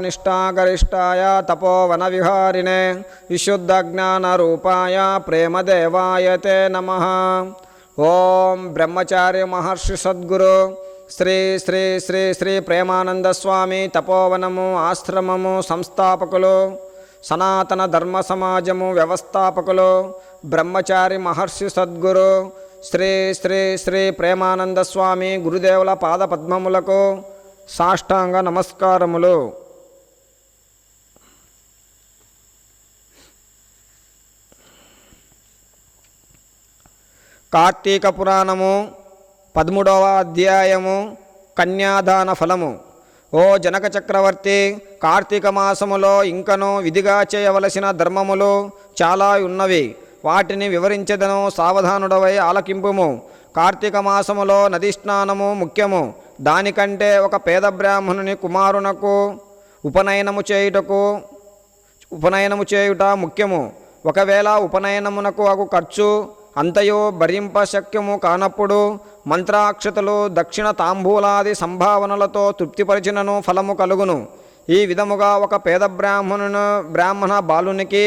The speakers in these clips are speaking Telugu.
నిష్టాగరిష్టాయ తపోవనవిహారిణే విశుద్ధజ్ఞానరూపాయ ప్రేమదేవాయ తే నమ ఓం బ్రహ్మచారి మహర్షి సద్గురు శ్రీ శ్రీ శ్రీ శ్రీ ప్రేమానంద స్వామి తపోవనము ఆశ్రమము సంస్థాపకులు సనాతన ధర్మ సమాజము వ్యవస్థాపకులు బ్రహ్మచారి మహర్షి సద్గురు శ్రీ శ్రీ శ్రీ ప్రేమానంద స్వామి గురుదేవుల పాద పద్మములకు సాష్టాంగ నమస్కారములు. కార్తీక పురాణము పదమూడవ అధ్యాయము కన్యాదాన ఫలము. ఓ జనక చక్రవర్తి కార్తీక మాసములో ఇంకను విధిగా చేయవలసిన ధర్మములు చాలా ఉన్నవి. వాటిని వివరించదను సావధానుడవై ఆలకింపుము. కార్తీక మాసములో నది స్నానము ముఖ్యము. దానికంటే ఒక పేద బ్రాహ్మణుని కుమారునకు ఉపనయనము చేయుటకు ఉపనయనము చేయుట ముఖ్యము. ఒకవేళ ఉపనయనమునకు అగు ఖర్చు అంతయో భరింప శక్యము కానప్పుడు మంత్రాక్షతలు దక్షిణ తాంబూలాది సంభావనలతో తృప్తిపరిచినను ఫలము కలుగును. ఈ విధముగా ఒక పేద బ్రాహ్మణును బ్రాహ్మణ బాలునికి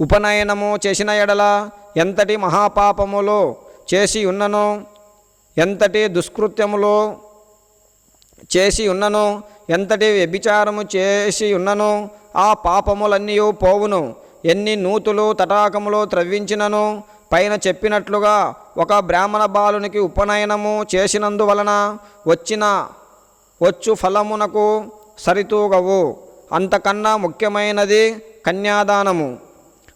ఉపనయనము చేసిన ఎడల ఎంతటి మహాపాపములు చేసి ఉన్నను ఎంతటి దుష్కృత్యములు చేసి ఉన్నను ఎంతటి వ్యభిచారము చేసి ఉన్నను ఆ పాపములన్నీ పోవును. ఎన్ని నూతులు తటాకములు త్రవ్వించినను పైన చెప్పినట్లుగా ఒక బ్రాహ్మణ బాలునికి ఉపనయనము చేసినందువలన వచ్చిన వచ్చు ఫలమునకు సరితూగవు. అంతకన్నా ముఖ్యమైనది కన్యాదానము.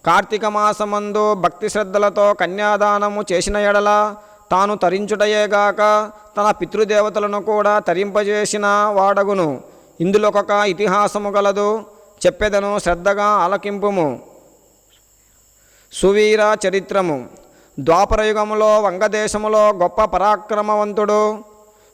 కార్తీక మాసమందు భక్తి శ్రద్ధలతో కన్యాదానము చేసిన ఎడల తాను తరించుటయేగాక తన పితృదేవతలను కూడా తరింపజేసిన వాడగును. ఇందులోకొక ఇతిహాసము గలదు. చెప్పెదను శ్రద్ధగా ఆలకింపుము. సువీర చరిత్రము. ద్వాపరయుగములో వంగదేశములో గొప్ప పరాక్రమవంతుడు.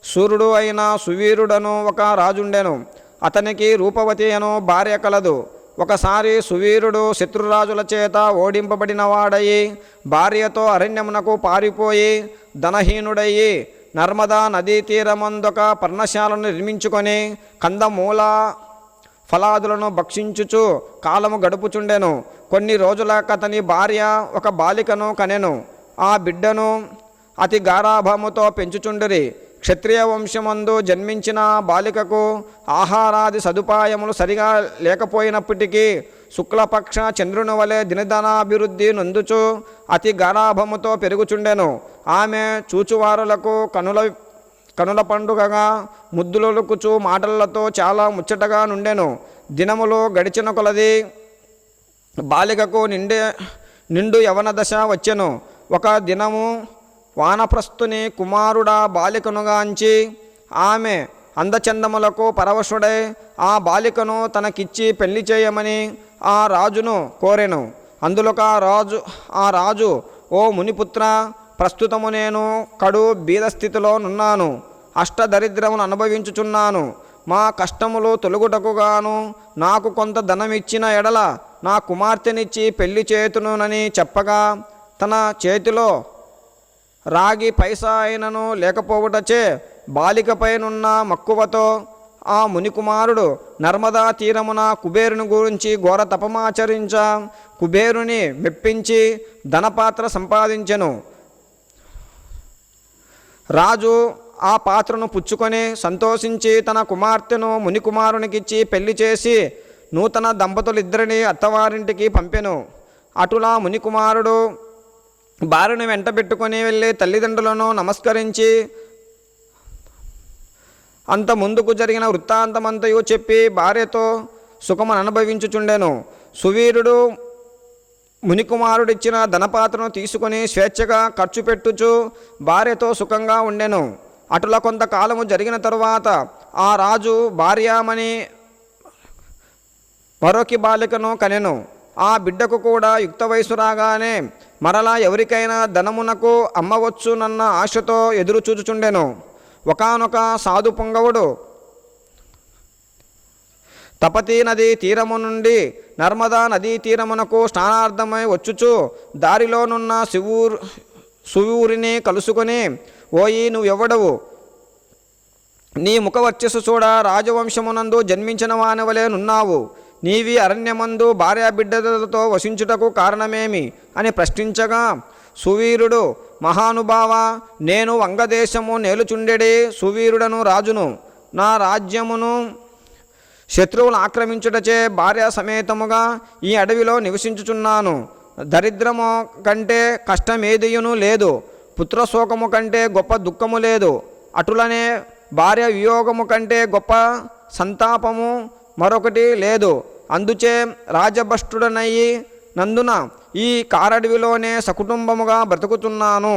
సూర్యుడు అయిన సువీరుడను ఒక రాజుండెను. అతనికి రూపవతి అను భార్య కలదు. ఒకసారి సువీరుడు శత్రురాజుల చేత ఓడింపబడినవాడయి భార్యతో అరణ్యమునకు పారిపోయి ధనహీనుడయి నర్మదా నదీ తీరమందొక పర్ణశాలను నిర్మించుకొని కందమూల ఫలాదులను భక్షించుచు కాలము గడుపుచుండెను. కొన్ని రోజులకు అతని భార్య ఒక బాలికను కనెను. ఆ బిడ్డను అతి గారాభముతో పెంచుచుండిరి. క్షత్రియ వంశమందు జన్మించిన బాలికకు ఆహారాది సదుపాయములు సరిగా లేకపోయినప్పటికీ శుక్లపక్ష చంద్రుని వలె దినదనాభివృద్ధి నొందుచు అతి గారాభముతో పెరుగుచుండెను. ఆమె చూచువారులకు కనుల కనుల పండుగగా ముద్దులొలుకుచు మాటలతో చాలా ముచ్చటగా నుండెను. దినములు గడిచిన కొలది బాలికకు నిండే నిండు యవన దశ వచ్చెను. ఒక దినము వానప్రస్థుని కుమారుడా బాలికనుగాంచి ఆమె అందచందములకు పరవశుడై ఆ బాలికను తనకిచ్చి పెళ్ళి చేయమని ఆ రాజును కోరెను. అందులోక ఆ రాజు ఆ రాజు ఓ మునిపుత్ర ప్రస్తుతము నేను కడు బీదస్థితిలో నున్నాను. అష్టదరిద్రమును అనుభవించుచున్నాను. మా కష్టములు తొలుగుటకు గాను నాకు కొంత ధనమిచ్చిన ఎడల నా కుమార్తెనిచ్చి పెళ్ళి చేతునునని చెప్పగా తన చేతిలో రాగి పైసా అయినను లేకపోవుటచే బాలికపైనున్న మక్కువతో ఆ మునికుమారుడు నర్మదా తీరమున కుబేరుని గురించి ఘోర తపమాచరించ కుబేరుని మెప్పించి ధనపాత్ర సంపాదించెను. రాజు ఆ పాత్రను పుచ్చుకొని సంతోషించి తన కుమార్తెను మునికుమారునికిచ్చి పెళ్ళి చేసి నూతన దంపతులిద్దరిని అత్తవారింటికి పంపెను. అటులా మునికుమారుడు భార్యను వెంట పెట్టుకొని వెళ్ళి తల్లిదండ్రులను నమస్కరించి అంత ముందుకు జరిగిన వృత్తాంతమంతయు చెప్పి భార్యతో సుఖమును అనుభవించుచుండెను. సువీరుడు మునికుమారుడిచ్చిన ధనపాత్రను తీసుకొని స్వేచ్ఛగా ఖర్చు పెట్టుచు భార్యతో సుఖంగా ఉండెను. అటుల కొంతకాలము జరిగిన తరువాత ఆ రాజు భార్యామణి మరొక బాలికను కనెను. ఆ బిడ్డకు కూడా యుక్త వయసు రాగానే మరలా ఎవరికైనా ధనమునకు అమ్మవచ్చునన్న ఆశతో ఎదురు చూచుచుండెను ఒకనొక సాధు పొంగవుడు. తపతీ నదీ తీరము నుండి నర్మదా నదీ తీరమునకు స్నానార్థమై వచ్చుచు దారిలోనున్న శివూరు సువూరిని కలుసుకొని ఓయి నువ్వెవడవు? నీ ముఖవర్చస్సు చూడ రాజవంశమునందు జన్మించిన వానవలే నున్నావు. నీవి అరణ్యమందు భార్యా బిడ్డలతో వసించుటకు కారణమేమి? అని ప్రశ్నించగా సువీరుడు మహానుభావ నేను వంగదేశము నేలుచుండెడే సువీరుడను రాజును. నా రాజ్యమును శత్రువులు ఆక్రమించుటచే భార్య సమేతముగా ఈ అడవిలో నివసించుచున్నాను. దరిద్రము కంటే కష్టమేదియును లేదు. పుత్రశోకము కంటే గొప్ప దుఃఖము లేదు. అటులనే భార్య వియోగము కంటే గొప్ప సంతాపము మరొకటి లేదు. అందుచే రాజభ్రష్టుడనయ్యి నందున ఈ కారడవిలోనే సకుటుంబముగా బ్రతుకుతున్నాను.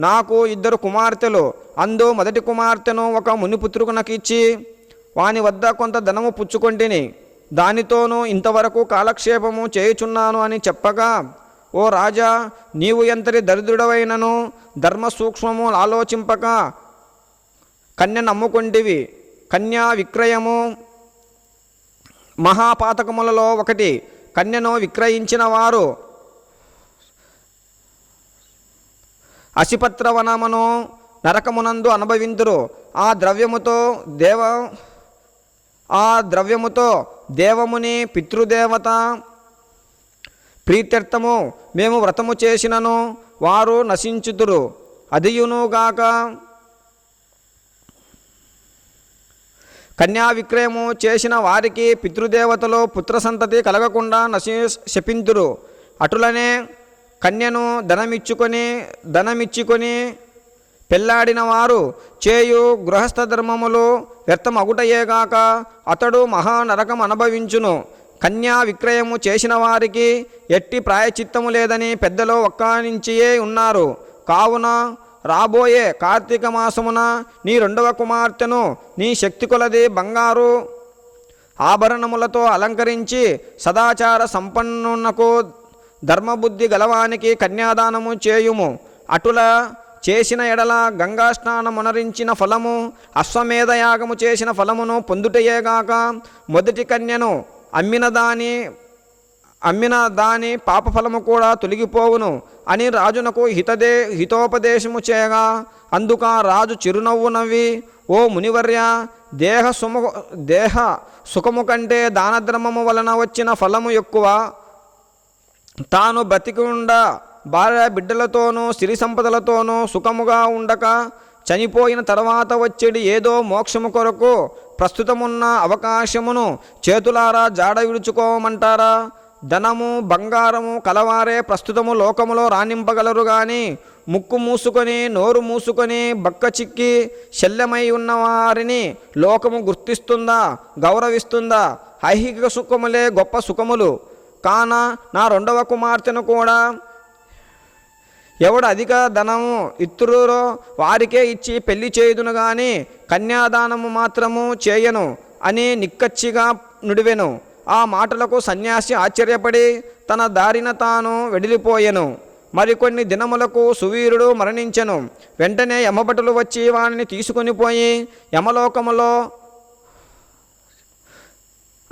నాకు ఇద్దరు కుమార్తెలు అందు మొదటి కుమార్తెను ఒక మునిపుత్రుకు నాకు ఇచ్చి వాని వద్ద కొంత ధనము పుచ్చుకొంటిని. దానితోనూ ఇంతవరకు కాలక్షేపము చేయుచున్నాను అని చెప్పగా ఓ రాజా నీవు ఎంతటి దరిద్రుడవైనను ధర్మ సూక్ష్మము ఆలోచింపక కన్య నమ్ముకొంటివి. కన్యా విక్రయము మహాపాతకములలో ఒకటి. కన్యను విక్రయించిన వారు అసిపత్రవనమును నరకమునందు అనుభవింతురు ఆ ద్రవ్యముతో దేవ ఆ ద్రవ్యముతో దేవముని పితృదేవత ప్రీత్యర్థము. మేము వ్రతము చేసినను వారు నశించుతురు అదియునుగాక కన్యా విక్రయము చేసిన వారికి పితృదేవతలు పుత్ర సంతతి కలగకుండా నశి శపింతురు. అటులనే కన్యను ధనమిచ్చుకొని ధనమిచ్చుకొని పెళ్ళాడిన వారు చేయు గృహస్థ ధర్మములు వ్యర్థమగుటయేగాక అతడు మహానరకం అనుభవించును. కన్యా విక్రయము చేసిన వారికి ఎట్టి ప్రాయచిత్తము లేదని పెద్దలు ఒక్కానించియే ఉన్నారు. కావున రాబోయే కార్తీక మాసమున నీ రెండవ కుమార్తెను నీ శక్తి కొలది బంగారు ఆభరణములతో అలంకరించి సదాచార సంపన్నునకు ధర్మబుద్ధి గలవానికి కన్యాదానము చేయుము. అటుల చేసిన ఎడల గంగాస్నానమునరించిన ఫలము అశ్వమేధయాగము చేసిన ఫలమును పొందుటయేగాక మొదటి కన్యను అమ్మిన దాని అమ్మిన దాని పాపఫలము కూడా తొలగిపోవును అని రాజునకు హితదే హితోపదేశము చేయగా అందుక రాజు చిరునవ్వు నవ్వి ఓ మునివర్య దేహ సుము దేహ సుఖము కంటే దానధర్మము వలన వచ్చిన ఫలము ఎక్కువ. తాను బ్రతికుండ భార్య బిడ్డలతోనూ సిరి సంపదలతోనూ సుఖముగా ఉండక చనిపోయిన తర్వాత వచ్చేది ఏదో మోక్షము కొరకు ప్రస్తుతమున్న అవకాశమును చేతులారా జాడ విడుచుకోమంటారా? ధనము బంగారము కలవారే ప్రస్తుతము లోకములో రాణింపగలరు గాని ముక్కు మూసుకొని నోరు మూసుకొని బక్క చిక్కి శల్యమై ఉన్నవారిని లోకము గుర్తిస్తుందా గౌరవిస్తుందా? ఐహిక సుఖములే గొప్ప సుఖములు. కాన నా రెండవ కుమార్తెను కూడా ఎవడు అధిక ధనము ఇత్రురో వారికే ఇచ్చి పెళ్ళి చేయుదును గాని కన్యాదానము మాత్రము చేయను అని నిక్కచ్చిగా నుడివెను. ఆ మాటలకు సన్యాసి ఆశ్చర్యపడి తన దారిన తాను వెడిలిపోయెను. మరికొన్ని దినములకు సువీరుడు మరణించెను. వెంటనే యమభటులు వచ్చి వానిని తీసుకొని పోయి యమలోకములో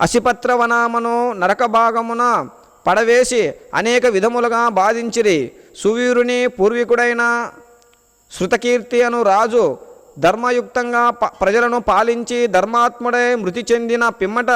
అసిపత్రవనామను నరక భాగమున పడవేసి అనేక విధములుగా బాధించిరి. సువీరుని పూర్వీకుడైన శృతకీర్తి అను రాజు ధర్మయుక్తంగా ప- ప్రజలను పాలించి ధర్మాత్ముడై మృతి చెందిన పిమ్మట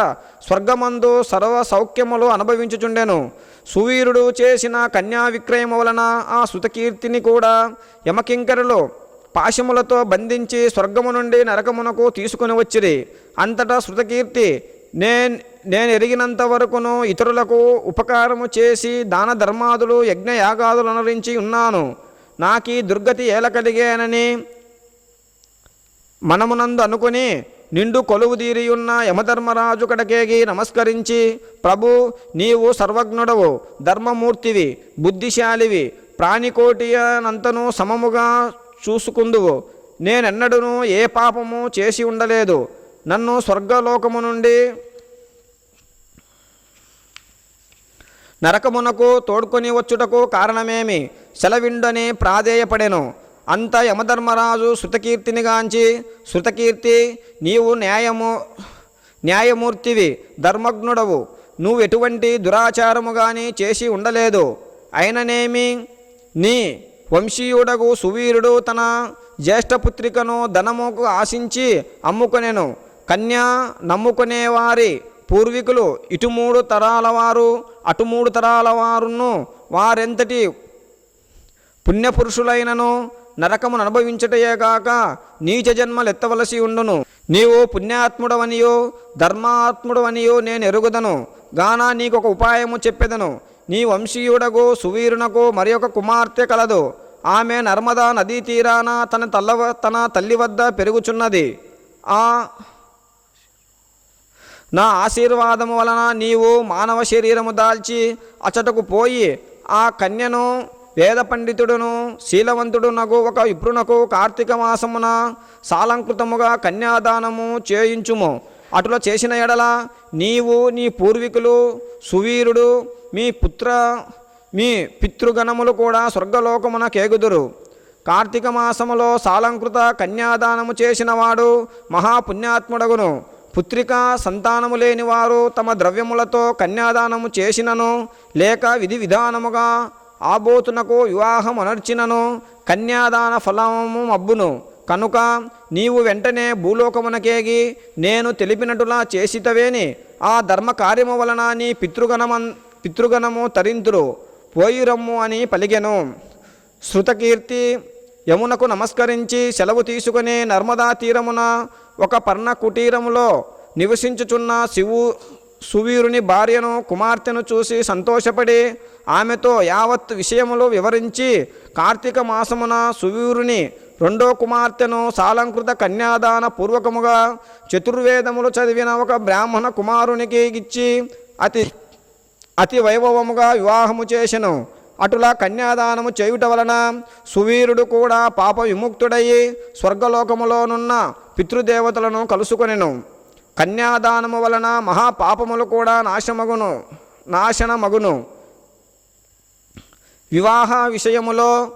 స్వర్గమందు సర్వ సౌఖ్యములు అనుభవించుచుండెను. సువీరుడు చేసిన కన్యా విక్రయము వలన ఆ శృతకీర్తిని కూడా యమకింకరులు పాశములతో బంధించి స్వర్గము నుండి నరకమునకు తీసుకుని వచ్చిరి. అంతటా శృతకీర్తి నేను నేను ఎరిగినంత వరకును ఇతరులకు ఉపకారము చేసి దాన ధర్మాదులు యజ్ఞయాగాదులు అనురించి ఉన్నాను. నాకీ దుర్గతి ఏల కలిగేనని మనమునందు అనుకుని నిండు కొలువు దీరియున్న యమధర్మరాజు కడకేగి నమస్కరించి ప్రభు నీవు సర్వజ్ఞుడవు ధర్మమూర్తివి బుద్ధిశాలివి ప్రాణికోటియనంతను సమముగా చూసుకుందువు. నేనెన్నడూను ఏ పాపము చేసి ఉండలేదు. నన్ను స్వర్గలోకము నుండి నరకమునకు తోడ్కొని వచ్చుటకు కారణమేమి? సెలవిండని ప్రాధేయపడెను. అంత యమధర్మరాజు శృతకీర్తిని గాంచి శృతకీర్తి నీవు న్యాయము న్యాయమూర్తివి ధర్మజ్ఞుడవు. నువ్వు ఎటువంటి దురాచారము కానీ చేసి ఉండలేదు. అయిననేమి? నీ వంశీయుడగు సువీరుడు తన జ్యేష్ఠపుత్రికను ధనముకు ఆశించి అమ్ముకొనెను. కన్యా నమ్ముకునేవారి పూర్వీకులు ఇటు మూడు తరాల వారు అటు మూడు తరాల వారును వారెంతటి పుణ్యపురుషులైనను నరకమును అనుభవించుటయే కాక నీచ జన్మలెత్తవలసి ఉండును. నీవు పుణ్యాత్ముడవనియో ధర్మాత్ముడవనియో నేను ఎరుగుదను. గానా నీకు ఒక ఉపాయము చెప్పెదను. నీ వంశీయుడకు సువీరునకు మరి ఒక కుమార్తె కలదు. ఆమె నర్మదా నదీ తీరాన తన తల్ల తన తల్లి వద్ద పెరుగుచున్నది. ఆ నా ఆశీర్వాదము వలన నీవు మానవ శరీరము దాల్చి అచటకు పోయి ఆ కన్యను వేద పండితుడును శీలవంతుడునకు ఒక విప్రునకు కార్తీక మాసమున సాలంకృతముగా కన్యాదానము చేయించుము. అటుల చేసిన ఎడల నీవు నీ పూర్వీకులు సువీరుడు మీ పుత్ర మీ పితృగణములు కూడా స్వర్గలోకమున కేగుదురు. కార్తీక మాసములో సాలంకృత కన్యాదానము చేసినవాడు మహాపుణ్యాత్ముడగును. పుత్రిక సంతానము లేని వారు తమ ద్రవ్యములతో కన్యాదానము చేసినను లేక విధి విధానముగా ఆబోతునకు వివాహం అనర్చినను కన్యాదాన ఫలము మబ్బును. కనుక నీవు వెంటనే భూలోకమునకేగి నేను తెలిపినటులా చేసితవేని ఆ ధర్మ కార్యము వలన నీ పితృగణమన్ పితృగణము తరింతురు పోయిరమ్ము అని పలిగెను శృతకీర్తి యమునకు నమస్కరించి సెలవు తీసుకుని నర్మదా తీరమున ఒక పర్ణ కుటీరములో నివసించుచున్న శివు సువీరుని భార్యను కుమార్తెను చూసి సంతోషపడి ఆమెతో యావత్ విషయములు వివరించి కార్తీక మాసమున సువీరుని రెండో కుమార్తెను సాలంకృత కన్యాదాన పూర్వకముగా చతుర్వేదములు చదివిన ఒక బ్రాహ్మణ కుమారునికి ఇచ్చి అతి అతి వైభవముగా వివాహము చేసెను. అటులా కన్యాదానము చేయుట వలన సువీరుడు కూడా పాప విముక్తుడయి స్వర్గలోకములోనున్న పితృదేవతలను కలుసుకొనెను. కన్యాదానము వలన మహాపాపములు కూడా నాశమగును నాశనమగును. వివాహ విషయములో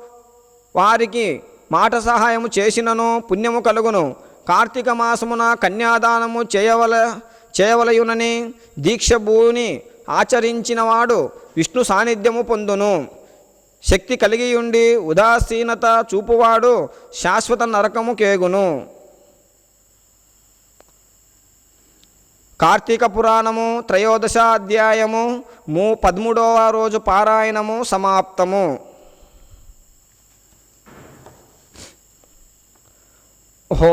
వారికి మాట సహాయము చేసినను పుణ్యము కలుగును. కార్తీక మాసమున కన్యాదానము చేయవల చేయవలయునని దీక్ష భూని ఆచరించినవాడు విష్ణు సాన్నిధ్యము పొందును. శక్తి కలిగి ఉండి ఉదాసీనత చూపువాడు శాశ్వత నరకము కేగును. కార్తీక పురాణము త్రయోదశ అధ్యాయము మూ పదమూడవ రోజు పారాయణము సమాప్తము. హో